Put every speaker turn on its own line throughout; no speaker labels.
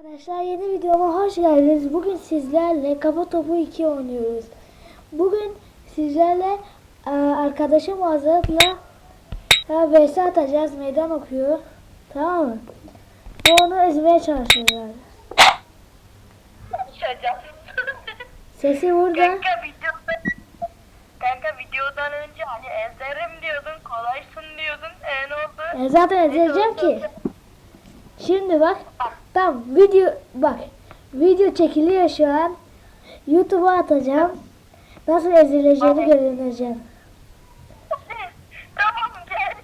Arkadaşlar yeni videoma hoş geldiniz. Bugün sizlerle Kafa Topu 2 oynuyoruz. Bugün sizlerle e, arkadaşım Azat'la e, vs atacağız. Meydan okuyor. Tamam mı? Ve onu ezmeye.
Şaka.
Sesi burada.
kanka videodan Kanka videodan önce hani ezerim diyordun, kolaysın diyordun. E ne oldu?
E, zaten ezeceğim ki. Şimdi bak. Tamam video bak. Video çekiliyor şu an. YouTube'a atacağım. Nasıl ezileceğini görüneceğim.
tamam gel.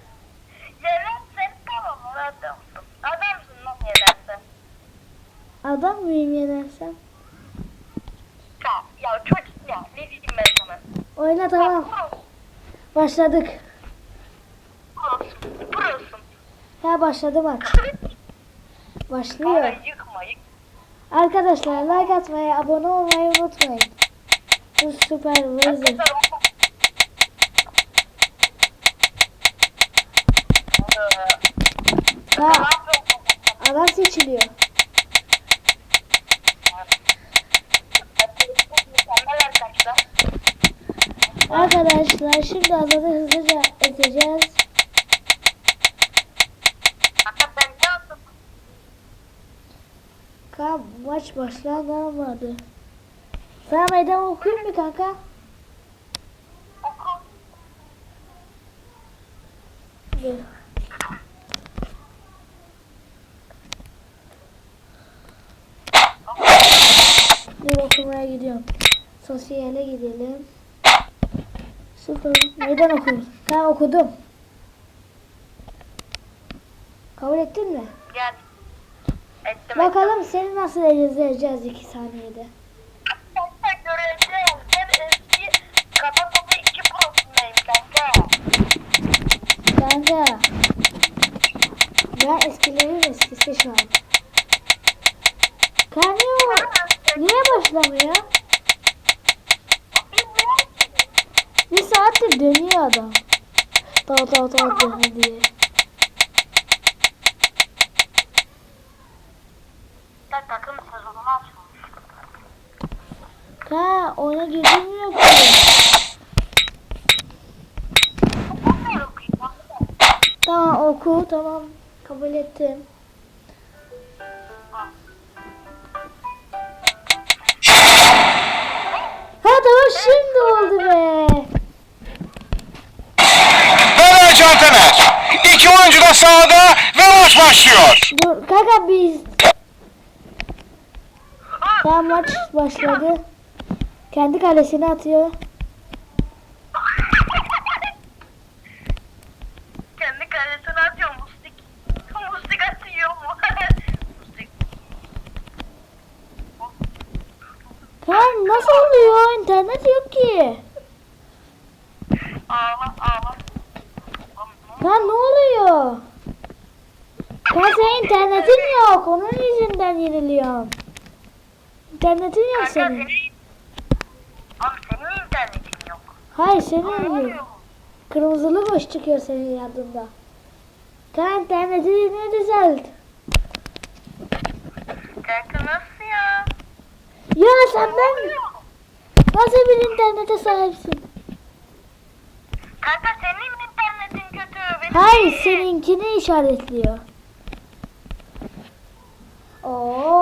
Yenersen tamam adamsın. Adamsın lan yenersen.
Adam mıyım yenersem?
Ya, ya çocuk ya ne diyeyim ben sana.
Oyna tamam. Başladık.
prosun.
Ha başladı maç. Başlıyor.
Kanka yıkma yık.
Arkadaşlar like atmayı, abone olmayı unutmayın. Bu süper Razer. Ha, adam seçiliyor. Arkadaşlar şimdi adamı hızlıca ezeceğiz. Maç başlamadı. Sana meydan okuyayım mı kanka? Dur. Dur okumaya gidiyorum. Sosyale gidelim. Sıfır. Meydan okuyayım. Tamam okudum. Kabul ettin mi?
Gel. Ettim.
Bakalım seni nasıl ezeceğiz iki saniyede.
Göreceğim. Ben eski kafa topu iki prosundayım kanka.
Kanka. Ben eskilerin eskisi şu an. Kanka niye başlamıyor? Bir saattir dönüyor adam. Tal tal tal dönüyor diye. Ha ona girmiyor ki. Tamam oku tamam kabul ettim. Ha tamam şimdi oldu be.
Fener Cantemer. İki oyuncu da sahada ve maç başlıyor.
Dur kanka biz. Tamam maç başladı. Kendi kalesine atıyor.
Kendi kalesine atıyor Mustik. Mustik atıyor mu? Mustik.
Nasıl oluyor? İnternet yok ki.
Ağla ağla.
Ha ne oluyor? Kanka senin internetin yok. Onun yüzünden yeniliyorum. İnternetin yok senin.
Abi senin internetin yok.
Hayır senin
oluyor?
yok. Kırmızılı boş çıkıyor senin yanında. Kanka internetini düzelt.
Kanka nasıl ya?
Ya sen ben nasıl bir internete sahipsin?
Kanka senin internetin kötü. Benim
Hayır
değil.
seninkini işaretliyor. Oo.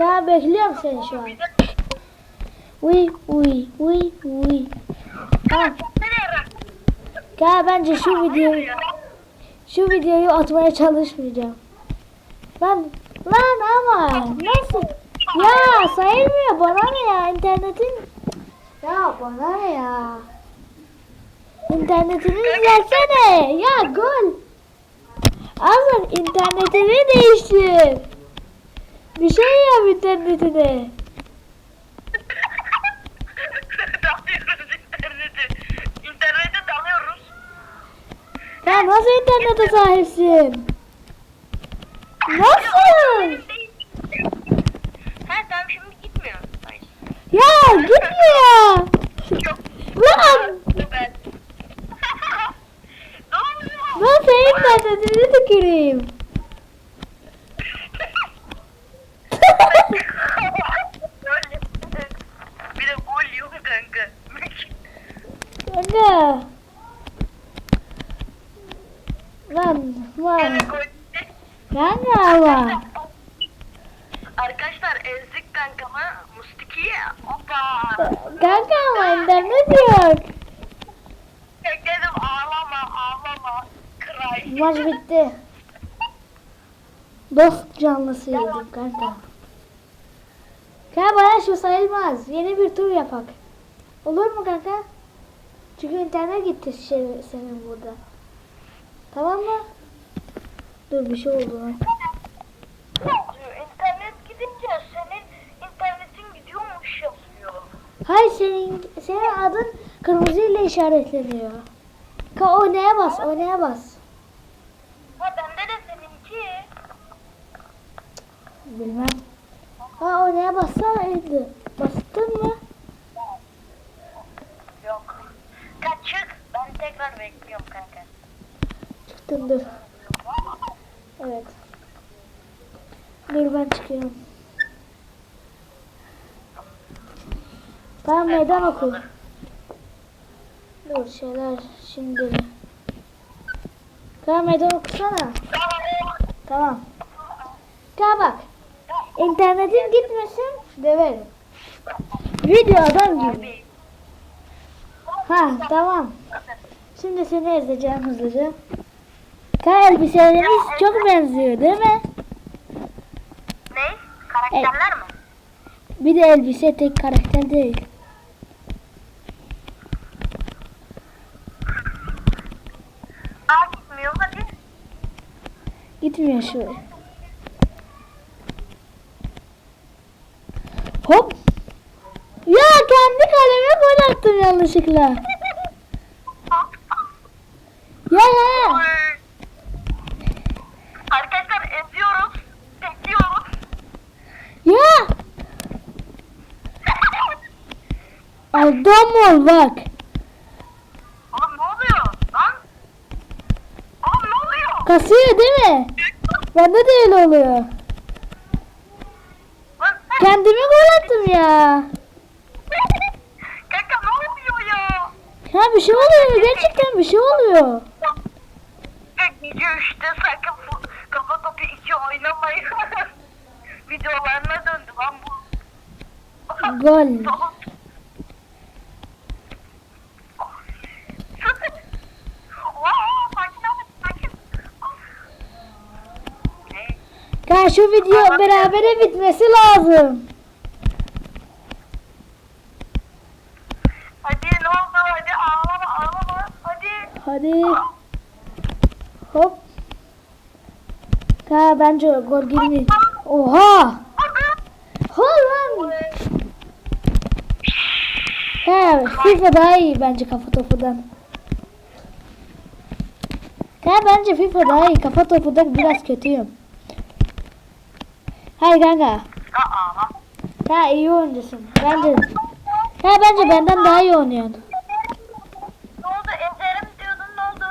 Kanka bekliyorum seni şu an. Uy uy uy uy. Ha, kanka bence şu videoyu şu videoyu atmaya çalışmayacağım. Lan lan ama nasıl? Ya sayılmıyor bana ne ya internetin? Ya bana ne ya? İnternetini düzeltsene. Ya gol. Azar internetini değiştir. Bir şey yap internetine.
dalıyoruz internete. İnternete dalıyoruz.
Ya nasıl internete sahipsin? Nasıl?
Ha tamam şimdi gitmiyor. Ay.
Ya gitmiyor.
Yok.
Lan
Ben.
Ben senin internetini tüküreyim. Bir de gol yok kanka. Aga. Lan lan. Kanka ama.
Arkadaşlar ezdik kankama Mustiki'yi. Hoppa.
Kanka ama internet yok.
Dedim ağlama ağlama. Kray.
Maç bitti. Dost canlısıydım kanka. Kanka bana şu sayılmaz. Yeni bir tur yapak. Olur mu kanka? Çünkü internet gitti şey, senin burada. Tamam mı? Dur bir şey oldu lan.
İnternet gidince senin internetin gidiyormuş yazıyor.
Hayır senin senin adın kırmızı ile işaretleniyor. Ka o neye bas? O neye bas?
Ha bende de seninki.
Bilmem. Ha o neye bassaydı? Bastın mı?
Yok. Kaç çık. Ben tekrar bekliyorum kanka.
Çıktım dur. Evet. Dur ben çıkıyorum. Tamam meydan oku. Dur şeyler şimdi. Tamam meydan okusana. Tamam. Tamam bak. İnternetin gitmesin döverim. Video adam gibi. Ha tamam. Şimdi seni ezeceğim hızlıca. Ka elbiselerimiz çok benziyor değil mi?
Ne? Karakterler mi?
Bir de elbise tek karakter değil.
Aa gitmiyor hadi.
Gitmiyor şuraya. Hop. Ya kendi kaleme gol attım yanlışlıkla. Ya ya.
Arkadaşlar eziyoruz. Bekliyoruz.
Ya. Adam ol bak.
Oğlum ne oluyor lan? Oğlum ne oluyor?
Kasıyor değil mi? Bende de öyle oluyor.
Lan
Kendime gol attım ya.
Kanka ne oluyor ya?
Ya bir şey oluyor. Gerçekten bir şey oluyor.
Gece üçte sakın kafa topu iki oynamayın. Videolarına döndü lan bu.
Gol.
Tamam. Wow, sakin ol, sakin. Ne?
Ya şu video berabere bitmesi lazım.
Hadi ne oldu? Hadi ağlama ağlama. Hadi.
Hadi. Hop. Ha bence gol girmiyor. Oha. Ha lan. Ha FIFA daha iyi bence kafa topudan. Ha bence FIFA daha iyi kafa topudan biraz kötüyüm. Hayır kanka.
Ya ağla.
Ha iyi oyuncusun. Bence. Ha bence benden daha iyi oynuyorsun.
Ne oldu? Ezerim diyordun ne oldu?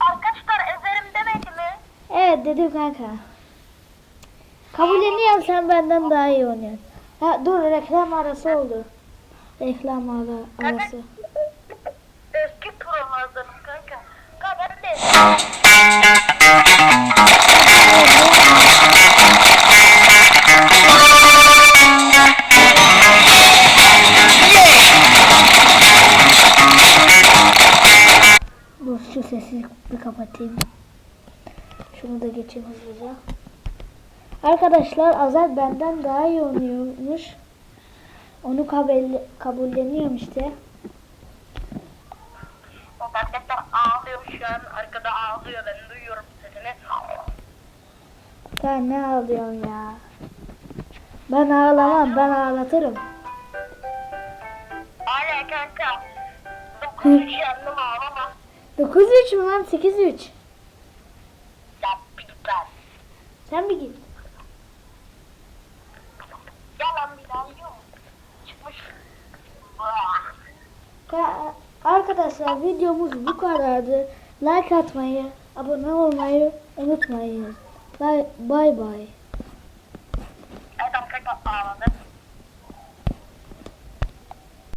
Arkadaşlar ezerim demedi mi?
Evet dedim kanka. Kabulleniyorum sen benden daha iyi oynuyorsun. Ha dur reklam arası oldu. Reklam ara, arası.
Eski prolardanım kanka. Kanka ben de
şu sesi bir kapatayım. Şunu da geçeyim hızlıca. Arkadaşlar Azat benden daha iyi oynuyormuş. Onu kabul, kabulleniyorum işte.
O arkadaşlar ağlıyor şu an. Arkada ağlıyor. Ben duyuyorum sesini.
Sen ne ağlıyorsun ya? Ben ağlamam ben ağlatırım.
Hala kanka. 9 yandım ağlama.
9-3 mü lan 8-3?
Ya bir git lan.
Sen bir git.
Yalan bir daha mu? Çıkmış.
Ka- Arkadaşlar videomuz bu kadardı. Like atmayı, abone olmayı unutmayın. Bye bye.